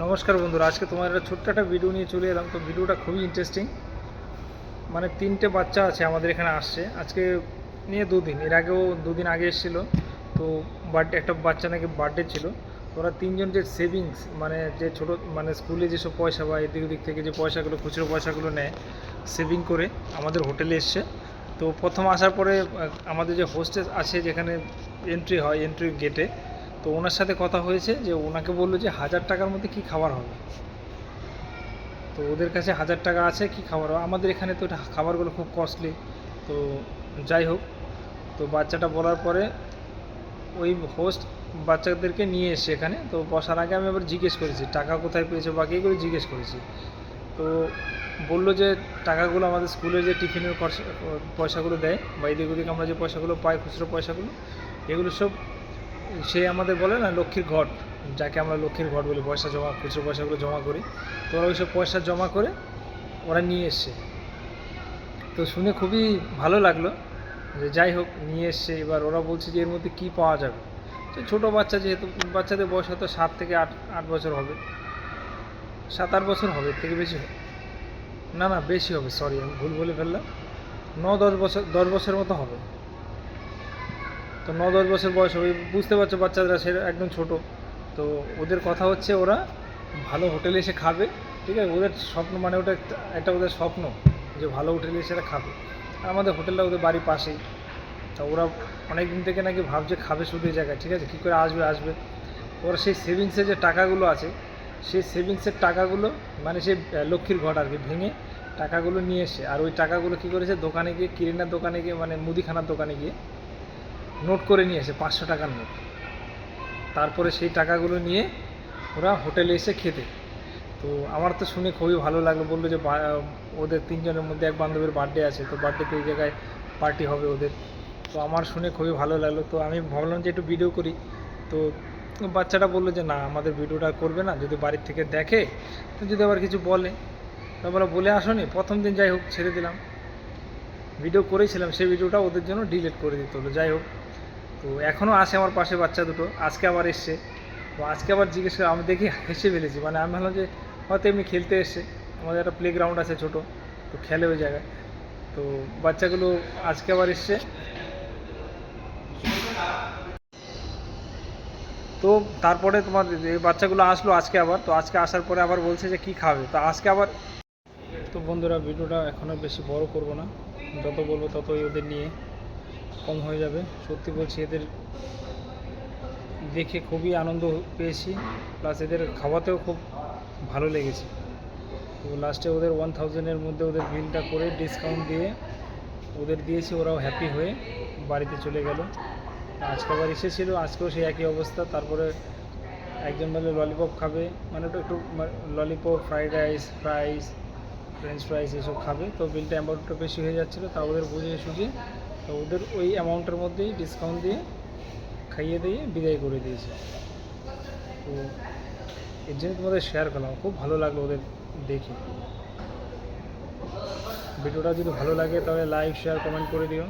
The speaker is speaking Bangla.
নমস্কার বন্ধুরা, আজকে তোমার একটা ছোট্ট একটা ভিডিও নিয়ে চলে এলাম। তো ভিডিওটা খুবই ইন্টারেস্টিং মানে তিনটে বাচ্চা আছে আমাদের এখানে আসছে। আজকে নিয়ে দুদিন, এর আগেও দুদিন আগে এসেছিল। তো বার্থডে একটা বাচ্চা নাকি বার্থডে ছিল। ওরা তিনজন যে সেভিংস মানে যে ছোটো মানে স্কুলে যেসব পয়সা বা এদিক ওদিক থেকে যে পয়সাগুলো, খুচরো পয়সাগুলো নেয় সেভিং করে আমাদের হোটেলে এসছে। তো প্রথম আসার পরে আমাদের যে হোস্টেস আছে যেখানে এন্ট্রি হয় এন্ট্রি গেটে তো ওনার সাথে কথা হয়েছে যে ওনাকে বলল যে হাজার টাকার মধ্যে কি খাবার হবে। তো ওদের কাছে হাজার টাকা আছে, কি খাবার হবে? আমাদের এখানে তো খাবারগুলো খুব কস্টলি তো যাই হোক, তো বাচ্চাটা বলার পরে ওই হোস্ট বাচ্চাদেরকে নিয়ে এসে এখানে, তো বসার আগে আমি আবার জিজ্ঞেস করেছি, টাকা কোথায় পেয়েছে বাকি এগুলো জিজ্ঞেস করেছি। তো বলল যে টাকাগুলো আমাদের স্কুলের যে টিফিনের পয়সাগুলো দেয়, বা এদিক ওদিক আমরা যে পয়সাগুলো পাই, খুচরো পয়সাগুলো, এগুলো সব সে আমাদের বলে না, লক্ষ্মীর ঘট, যাকে আমরা লক্ষ্মীর ঘট বলি, পয়সা জমা খুচরো পয়সাগুলো জমা করি। তো ওরা ওইসব পয়সা জমা করে ওরা নিয়ে এসছে। তো শুনে খুবই ভালো লাগল যে যাই হোক, নিয়ে এসছে। এবার ওরা বলছে যে এর মধ্যে কী পাওয়া যাবে? তো ছোটো বাচ্চা যেহেতু, বাচ্চাদের বয়স হয়তো সাত থেকে আট আট বছর হবে। সাত, আট বছর হবে থেকে বেশি হবে। না না, বেশি হবে সরি আমি ভুল বলে ফেললাম। ন, দশ বছর, দশ বছরের মতো হবে। তো ন দশ বছর বয়স হবে, বুঝতে পারছ বাচ্চারা সে একদম ছোট। তো ওদের কথা হচ্ছে ওরা ভালো হোটেলে এসে খাবে, ঠিক আছে? ওদের স্বপ্ন মানে ওটা একটা- ওদের স্বপ্ন যে ভালো হোটেলে এসে এরা খাবে। আমাদের হোটেলটা ওদের বাড়ির পাশেই। তা ওরা অনেক দিন থেকে নাকি ভাবছে খাবে শুধু এই জায়গায়, ঠিক আছে? কী করে আসবে আসবে। ওরা সেই সেভিংসের যে টাকাগুলো আছে, সেই সেভিংসের টাকাগুলো মানে সেই লক্ষ্মীর ঘট আর কি, ভেঙে টাকাগুলো নিয়ে এসে, আর ওই টাকাগুলো কী করেছে? দোকানে গিয়ে কিরিনার দোকানে গিয়ে মানে মুদিখানার দোকানে গিয়ে নোট করে নিয়ে এসে, পাঁচশো টাকার নোট। তারপরে সেই টাকাগুলো নিয়ে ওরা হোটেলে এসে খেতে। তো আমার তো শুনে খুবই ভালো লাগল, বলল যে ওদের তিনজনের মধ্যে এক বান্ধবীর বার্থডে আছে, তো বার্থডেতে এই জায়গায় পার্টি হবে ওদের। তো আমার শুনে খুবই ভালো লাগল। তো আমি ভাবলাম যে একটু ভিডিও করি। তো বাচ্চাটা বলল যে, না, আমাদের ভিডিওটা করবে না। যদি বাড়ির থেকে দেখে, তো যদি আবার কিছু বলে। তারপরে বলে, আসনি, প্রথম দিন যাই হোক, ছেড়ে দিলাম। ভিডিও করেছিলাম, সেই ভিডিওটা ওদের জন্য ডিলিট করে দিতে হলো, যাই হোক। তো এখনও আসে আমার পাশে বাচ্চা দুটো, আজকে আবার এসছে। তো আজকে আবার জিজ্ঞেস করে, আমি দেখি হেসে ফেলেছি মানে আমি ভাবলাম যে হয়তো এমনি খেলতে এসছে। আমাদের একটা প্লে গ্রাউন্ড আছে ছোটো, তো খেলে ওই জায়গায়। তো বাচ্চাগুলো আজকে আবার এসছে। তো তারপরে তোমার এই বাচ্চাগুলো আসলো আজকে আবার, তো আজকে আসার পরে আবার বলছে যে কী খাবে। তো আজকে আবার তো বন্ধুরা ভিডিওটা এখনও বেশি বড় করব না। যত বলব ততই ওদের নিয়ে কম হয়ে যাবে। সত্যি বলছি, এদের দেখে খুবই আনন্দ পেয়েছি। প্লাস এদের খাওয়াতেও খুব ভালো লেগেছে। তো লাস্টে ওদের ওয়ান থাউজেন্ডের মধ্যে ওদের বিলটা করে ডিসকাউন্ট দিয়ে ওদের দিয়েছি, ওরাও হ্যাপি হয়ে বাড়িতে চলে গেল। আজকে আবার এসেছিল, আজকেও সেই একই অবস্থা। তারপরে একজন বলে ললিপপ খাবে। মানে একটু lollipop fried rice fries french fries এসব খাবে। তো বিলটা অ্যামাউন্টটা বেশি হয়ে যাচ্ছিল, তা ওদের বুঝিয়ে সুঝিয়ে, তো ওদের ওই অ্যামাউন্টের মধ্যেই ডিসকাউন্ট দিয়ে খাইয়ে দিয়ে বিদায় করে দিয়েছে। তো এর জন্য তোমাদের শেয়ার করলাম। খুব ভালো লাগল ওদের দেখে। ভিডিওটা যদি ভালো লাগে তাহলে লাইক শেয়ার কমেন্ট করে দিও।